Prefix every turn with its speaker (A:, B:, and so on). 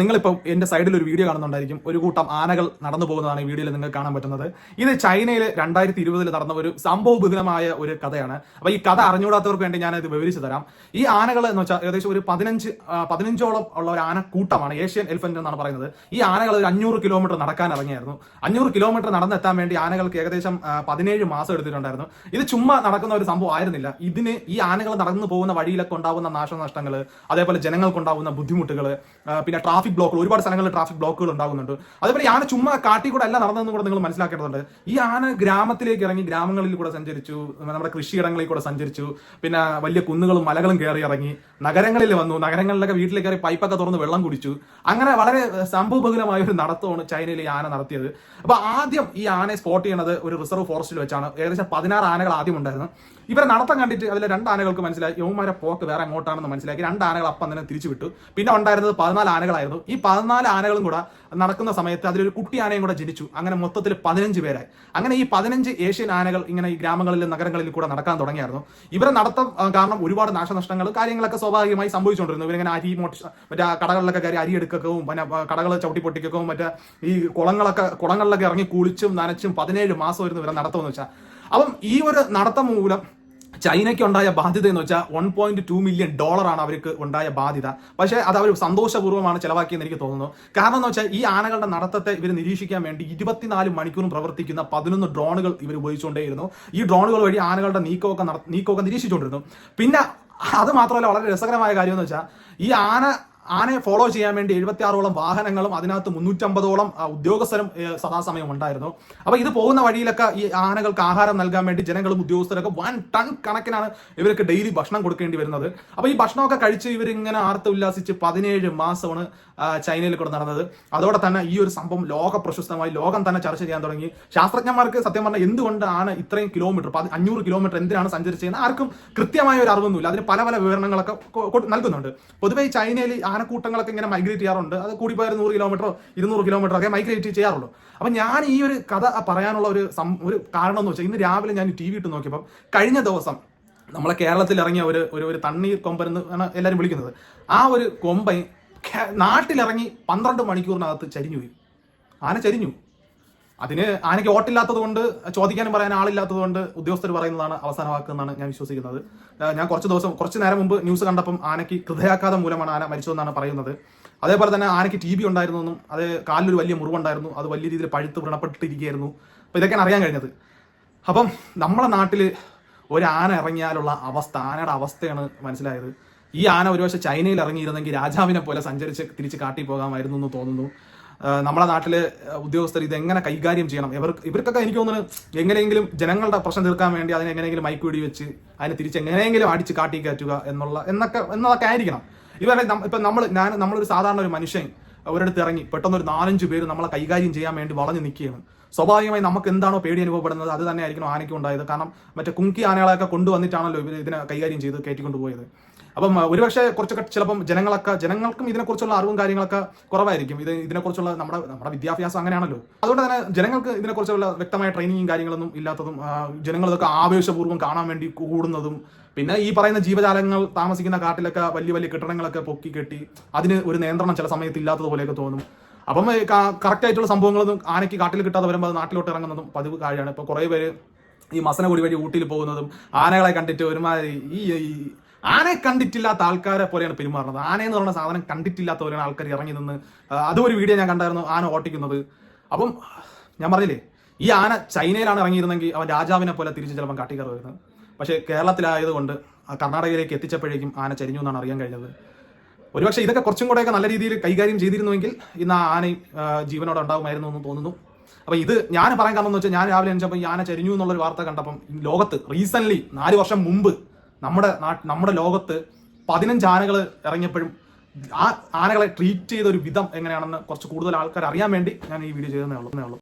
A: നിങ്ങളിപ്പോൾ എന്റെ സൈഡിൽ ഒരു വീഡിയോ കാണുന്നുണ്ടായിരിക്കും. ഒരു കൂട്ടം ആനകൾ നടന്നു പോകുന്നതാണ് ഈ വീഡിയോയിൽ നിങ്ങൾക്ക് കാണാൻ പറ്റുന്നത്. ഇത് ചൈനയിൽ രണ്ടായിരത്തി ഇരുപതിൽ നടന്ന ഒരു സംഭവബഹുലമായ ഒരു കഥയാണ്. അപ്പോൾ ഈ കഥ അറിഞ്ഞുകൂടാത്തവർക്ക് വേണ്ടി ഞാൻ ഇത് വിവരിച്ചു തരാം. ഈ ആനകൾ എന്ന് വെച്ചാൽ ഏകദേശം ഒരു പതിനഞ്ച് പതിനഞ്ചോളം ഉള്ള ഒരു ആനക്കൂട്ടമാണ് ഏഷ്യൻ എലിഫന്റ് എന്നാണ് പറയുന്നത്. ഈ ആനകൾ ഒരു അഞ്ഞൂറ് കിലോമീറ്റർ നടക്കാൻ ഇറങ്ങിയായിരുന്നു. അഞ്ഞൂറ് കിലോമീറ്റർ നടന്നെത്താൻ വേണ്ടി ആനകൾക്ക് ഏകദേശം പതിനേഴ് മാസം എടുത്തിട്ടുണ്ടായിരുന്നു. ഇത് ചുമ്മാ നടക്കുന്ന ഒരു സംഭവം ആയിരുന്നില്ല. ഇതിന് ഈ ആനകൾ നടന്നു പോകുന്ന വഴിയിലൊക്കെ ഉണ്ടാകുന്ന നാശനഷ്ടങ്ങൾ അതേപോലെ ജനങ്ങൾക്കുണ്ടാവുന്ന ബുദ്ധിമുട്ടുകൾ പിന്നെ ട്രാഫിക് ബ്ലോക്കുകൾ ഒരുപാട് സ്ഥലങ്ങളിൽ ട്രാഫിക് ബ്ലോക്കുകൾ ഉണ്ടാകുന്നുണ്ട്. അതേപോലെ ആന ചുമ്മാ കാട്ടിൽ കൂടെ അല്ല നടന്നതെന്ന് കൂടെ നിങ്ങൾ മനസ്സിലാക്കേണ്ടതുണ്ട്. ഈ ആന ഗ്രാമത്തിലേക്ക് ഇറങ്ങി ഗ്രാമങ്ങളിൽ കൂടെ സഞ്ചരിച്ചു നമ്മുടെ കൃഷിയിടങ്ങളിൽ കൂടെ സഞ്ചരിച്ചു പിന്നെ വലിയ കുന്നുകളും മലകളും കയറി ഇറങ്ങി നഗരങ്ങളിൽ വന്നു നഗരങ്ങളിലൊക്കെ വീട്ടിലേക്ക് കയറി പൈപ്പൊക്കെ തുറന്ന് വെള്ളം കുടിച്ചു. അങ്ങനെ വളരെ സംഭവബഹുലമായ ഒരു നടത്തമാണ് ചൈനയിൽ ഈ ആന നടത്തിയത്. അപ്പൊ ആദ്യം ഈ ആനയെ സ്പോട്ട് ചെയ്യണത് ഒരു റിസർവ് ഫോറസ്റ്റിൽ വെച്ചാണ്. ഏകദേശം പതിനാറ് ആനകൾ ആദ്യം ഉണ്ടായിരുന്നു. ഇവരെ നടത്തം കണ്ടിട്ട് അതിലെ രണ്ട് ആനകൾക്ക് മനസ്സിലായി യൗമാരെ പോക്ക് വേറെ എങ്ങോട്ടാണെന്ന് മനസ്സിലാക്കി. രണ്ട് ആനകൾ അപ്പം തന്നെ തിരിച്ചു വിട്ടു. പിന്നെ ഉണ്ടായിരുന്നത് പതിനാല് ആനകളായിരുന്നു. ഈ പതിനാല് ആനകളും കൂടെ നടക്കുന്ന സമയത്ത് അതിലൊരു കുട്ടി ആനയും കൂടെ ജനിച്ചു. അങ്ങനെ മൊത്തത്തിൽ പതിനഞ്ച് പേരായി. അങ്ങനെ ഈ പതിനഞ്ച് ഏഷ്യൻ ആനകൾ ഇങ്ങനെ ഈ ഗ്രാമങ്ങളിലും നഗരങ്ങളിലും കൂടെ നടക്കാൻ തുടങ്ങിയായിരുന്നു. ഇവരെ നടത്തം കാരണം ഒരുപാട് നാശനഷ്ടങ്ങൾ കാര്യങ്ങളൊക്കെ സ്വാഭാവികമായി സംഭവിച്ചുകൊണ്ടിരുന്നു. ഇവരിങ്ങനെ അരി മോട്ട മറ്റേ കടകളിലൊക്കെ കയറി അരി എടുക്കുകയും പിന്നെ കടകൾ ചവിട്ടി പൊട്ടിക്കുകയും മറ്റേ ഈ കുളങ്ങളൊക്കെ കുളങ്ങളിലൊക്കെ ഇറങ്ങി കുളിച്ചും നനച്ചും പതിനേഴ് മാസമായിരുന്നു ഇവരെ നടത്തുമെന്ന് വെച്ചാൽ അപ്പം ഈ ഒരു നടത്തം മൂലം ചൈനയ്ക്ക് ഉണ്ടായ ബാധ്യത എന്ന് വെച്ചാൽ വൺ പോയിന്റ് ടു മില്യൺ ഡോളറാണ് അവർക്ക് ഉണ്ടായ ബാധ്യത. പക്ഷേ അത് അവർ സന്തോഷപൂർവമാണ് ചെലവാക്കിയെന്ന് എനിക്ക് തോന്നുന്നു. കാരണം എന്ന് വെച്ചാൽ ഈ ആനകളുടെ നടത്തത്തെ ഇവർ നിരീക്ഷിക്കാൻ വേണ്ടി ഇരുപത്തിനാല് മണിക്കൂറും പ്രവർത്തിക്കുന്ന പതിനൊന്ന് ഡ്രോണുകൾ ഇവർ ഉപയോഗിച്ചുകൊണ്ടേയിരുന്നു. ഈ ഡ്രോണുകൾ വഴി ആനകളുടെ നീക്കമൊക്കെ നീക്കമൊക്കെ നിരീക്ഷിച്ചുകൊണ്ടിരുന്നു. പിന്നെ അത് മാത്രമല്ല വളരെ രസകരമായ കാര്യം എന്ന് വെച്ചാൽ ഈ ആന ആനയെ ഫോളോ ചെയ്യാൻ വേണ്ടി എഴുപത്തി ആറോളം വാഹനങ്ങളും അതിനകത്ത് മുന്നൂറ്റമ്പതോളം ഉദ്യോഗസ്ഥരും സദാസമയം ഉണ്ടായിരുന്നു. അപ്പൊ ഇത് പോകുന്ന വഴിയിലൊക്കെ ഈ ആനകൾക്ക് ആഹാരം നൽകാൻ വേണ്ടി ജനങ്ങളും ഉദ്യോഗസ്ഥരൊക്കെ വൺ ടൺ കണക്കിനാണ് ഇവർക്ക് ഡെയിലി ഭക്ഷണം കൊടുക്കേണ്ടി വരുന്നത്. അപ്പൊ ഈ ഭക്ഷണമൊക്കെ കഴിച്ച് ഇവർ ഇങ്ങനെ ആർത്ത് ഉല്ലാസിച്ച് പതിനേഴ് മാസമാണ് ചൈനയിൽ കൂടെ നടന്നത്. അതോടെ തന്നെ ഈ ഒരു സംഭവം ലോക പ്രശസ്തമായി ലോകം തന്നെ ചർച്ച ചെയ്യാൻ തുടങ്ങി. ശാസ്ത്രജ്ഞന്മാർക്ക് സത്യം പറഞ്ഞാൽ എന്തുകൊണ്ട് ആന ഇത്രയും കിലോമീറ്റർ അഞ്ഞൂറ് കിലോമീറ്റർ എന്തിനാണ് സഞ്ചരിച്ചതെന്ന് ആർക്കും കൃത്യമായ ഒരു അറിവൊന്നുമില്ല. അതിന് പല പല വിവരണങ്ങളൊക്കെ നൽകുന്നുണ്ട്. പൊതുവെ ചൈനയിൽ ആനക്കൂട്ടങ്ങളൊക്കെ ഇങ്ങനെ മൈഗ്രേറ്റ് ചെയ്യാറുണ്ട്. അത് കൂടി പോയാൽ നൂറ് കിലോമീറ്ററോ ഇരുന്നൂറ് കിലോമീറ്ററോ ഒക്കെ മൈഗ്രേറ്റ് ചെയ്യാറുള്ളൂ. അപ്പൊ ഞാൻ ഈ ഒരു കഥ പറയാനുള്ള ഒരു ഒരു കാരണം എന്ന് വെച്ചാൽ ഇന്ന് രാവിലെ ഞാൻ ടി വി ഇട്ട് നോക്കിയപ്പോൾ കഴിഞ്ഞ ദിവസം നമ്മളെ കേരളത്തിൽ ഇറങ്ങിയ ഒരു ഒരു ഒരു തണ്ണീർ കൊമ്പൻ ആണ് എല്ലാവരും വിളിക്കുന്നത്. ആ ഒരു കൊമ്പൻ നാട്ടിലിറങ്ങി പന്ത്രണ്ട് മണിക്കൂറിനകത്ത് ചരിഞ്ഞു പോയി ആന ചരിഞ്ഞു. അതിന് ആനയ്ക്ക് ഓട്ടില്ലാത്തത് കൊണ്ട് ചോദിക്കാനും പറയാൻ ആളില്ലാത്തത് കൊണ്ട് ഉദ്യോഗസ്ഥർ പറയുന്നതാണ് അവസാന വാക്ക് എന്നാണ് ഞാൻ വിശ്വസിക്കുന്നത്. ഞാൻ കുറച്ച് ദിവസം കുറച്ച് നേരം മുമ്പ് ന്യൂസ് കണ്ടപ്പം ആനയ്ക്ക് ഹൃദയാഘാതം മൂലമാണ് ആന മരിച്ചതെന്നാണ് പറയുന്നത്. അതേപോലെ തന്നെ ആനയ്ക്ക് ടി ബി ഉണ്ടായിരുന്നെന്നും അത് കാലിലൊരു വലിയ മുറിവുണ്ടായിരുന്നു അത് വലിയ രീതിയിൽ പഴുത്ത് വ്രണപ്പെട്ടിരിക്കുകയായിരുന്നു. അപ്പോൾ ഇതൊക്കെയാണ് അറിയാൻ കഴിഞ്ഞത്. അപ്പം നമ്മുടെ നാട്ടിൽ ഒരു ആന ഇറങ്ങിയാലുള്ള അവസ്ഥ ആനയുടെ അവസ്ഥയാണ് മനസ്സിലായത്. ഈ ആന ഒരുപക്ഷെ ചൈനയിൽ ഇറങ്ങിയിരുന്നെങ്കിൽ രാജാവിനെ പോലെ സഞ്ചരിച്ച് തിരിച്ച് കാട്ടി പോകാമായിരുന്നു എന്ന് തോന്നുന്നു. നമ്മുടെ നാട്ടിലെ ഉദ്യോഗസ്ഥർ ഇത് എങ്ങനെ കൈകാര്യം ചെയ്യണം? ഇവർ ഇവർക്കൊക്കെ എനിക്ക് തോന്നുന്നത് എങ്ങനെയെങ്കിലും ജനങ്ങളുടെ പ്രശ്നം തീർക്കാൻ വേണ്ടി അതിനെ എങ്ങനെയെങ്കിലും മൈക്ക് വെടി വെച്ച് അതിനെ തിരിച്ച് എങ്ങനെയെങ്കിലും അടിച്ച് കാട്ടി കയറ്റുക എന്നുള്ള എന്നൊക്കെ എന്നതൊക്കെ ആയിരിക്കണം. ഇവരെ ഇപ്പം നമ്മൾ ഞാൻ നമ്മളൊരു സാധാരണ ഒരു മനുഷ്യൻ ഒരിടത്ത് ഇറങ്ങി പെട്ടെന്ന് ഒരു നാലഞ്ച് പേര് നമ്മളെ കൈകാര്യം ചെയ്യാൻ വേണ്ടി വളഞ്ഞു നിൽക്കുകയാണ്. സ്വാഭാവികമായി നമുക്ക് എന്താണോ പേടി അനുഭവപ്പെടുന്നത് അത് തന്നെ ആയിരിക്കണം ആനയ്ക്ക് ഉണ്ടായത്. കാരണം മറ്റേ കുങ്കി ആനകളൊക്കെ കൊണ്ടുവന്നിട്ടാണല്ലോ ഇവർ ഇതിനെ കൈകാര്യം ചെയ്ത് കയറ്റിക്കൊണ്ട് പോയത് അപ്പം ഒരുപക്ഷെ കുറച്ചൊക്കെ ചിലപ്പം ജനങ്ങളൊക്കെ ജനങ്ങൾക്കും ഇതിനെക്കുറിച്ചുള്ള അറിവും കാര്യങ്ങളൊക്കെ കുറവായിരിക്കും. ഇത് ഇതിനെക്കുറിച്ചുള്ള നമ്മുടെ നമ്മുടെ വിദ്യാഭ്യാസം അങ്ങനെയാണല്ലോ. അതുകൊണ്ട് തന്നെ ജനങ്ങൾക്ക് ഇതിനെക്കുറിച്ചുള്ള വ്യക്തമായ ട്രെയിനിങ്ങും കാര്യങ്ങളൊന്നും ഇല്ലാത്തതും ജനങ്ങൾ ഇതൊക്കെ ആവേശപൂർവം കാണാൻ വേണ്ടി കൂടുന്നതും പിന്നെ ഈ പറയുന്ന ജീവജാലങ്ങൾ താമസിക്കുന്ന കാട്ടിലൊക്കെ വലിയ വലിയ കെട്ടിടങ്ങളൊക്കെ പൊക്കി കെട്ടി അതിന് ഒരു നിയന്ത്രണം ചില സമയത്ത് ഇല്ലാത്തതുപോലെയൊക്കെ തോന്നും. അപ്പം കറക്റ്റ് ആയിട്ടുള്ള സംഭവങ്ങളൊന്നും ആനയ്ക്ക് കാട്ടിൽ കിട്ടാതെ വരുമ്പോൾ അത് നാട്ടിലോട്ട് ഇറങ്ങുന്നതും പതിവ് കാര്യമാണ്. ഇപ്പോൾ കുറേ പേര് ഈ മസന കൂടി വഴി ഊട്ടിയിൽ പോകുന്നതും ആനകളെ കണ്ടിട്ട് ഒരുമാതിരി ഈ ആനയെ കണ്ടിട്ടില്ലാത്ത ആൾക്കാരെ പോലെയാണ് പെരുമാറുന്നത്. ആന എന്ന് പറയുന്ന സാധനം കണ്ടിട്ടില്ലാത്തവരാണ് ആൾക്കാർ ഇറങ്ങി നിന്ന് അതൊരു അതും ഒരു വീഡിയോ ഞാൻ കണ്ടായിരുന്നു ആന ഓട്ടിക്കുന്നത്. അപ്പം ഞാൻ പറഞ്ഞില്ലേ ഈ ആന ചൈനയിലാണ് ഇറങ്ങിയിരുന്നെങ്കിൽ അവൻ രാജാവിനെ പോലെ തിരിച്ച് ചിലപ്പം കാട്ടിക്കയറി വരുന്നത് പക്ഷേ കേരളത്തിലായതുകൊണ്ട് കർണാടകയിലേക്ക് എത്തിച്ചപ്പോഴേക്കും ആന ചരിഞ്ഞു എന്നാണ് അറിയാൻ കഴിഞ്ഞത്. ഒരുപക്ഷെ ഇതൊക്കെ കുറച്ചും കൂടെയൊക്കെ നല്ല രീതിയിൽ കൈകാര്യം ചെയ്തിരുന്നുവെങ്കിൽ ഇന്ന് ആ ആന ആ, ജീവനോടെ ഉണ്ടാകുമായിരുന്നു എന്ന് തോന്നുന്നു. അപ്പൊ ഇത് ഞാൻ പറയാൻ കാരണം എന്ന് വെച്ചാൽ ഞാൻ രാവിലെ അഞ്ചപ്പോൾ ഈ ആന ചരിഞ്ഞു എന്നുള്ളൊരു വാർത്ത കണ്ടപ്പം ലോകത്ത് റീസെന്റ്ലി നാല് വർഷം മുമ്പ് നമ്മുടെ നമ്മുടെ ലോകത്ത് പതിനഞ്ച് ആനകൾ ഇറങ്ങിയപ്പോഴും ആ ആനകളെ ട്രീറ്റ് ചെയ്ത ഒരു വിധം എങ്ങനെയാണെന്ന് കുറച്ച് കൂടുതൽ ആൾക്കാർ അറിയാൻ വേണ്ടി ഞാൻ ഈ വീഡിയോ ചെയ്തതേ ഉള്ളൂ.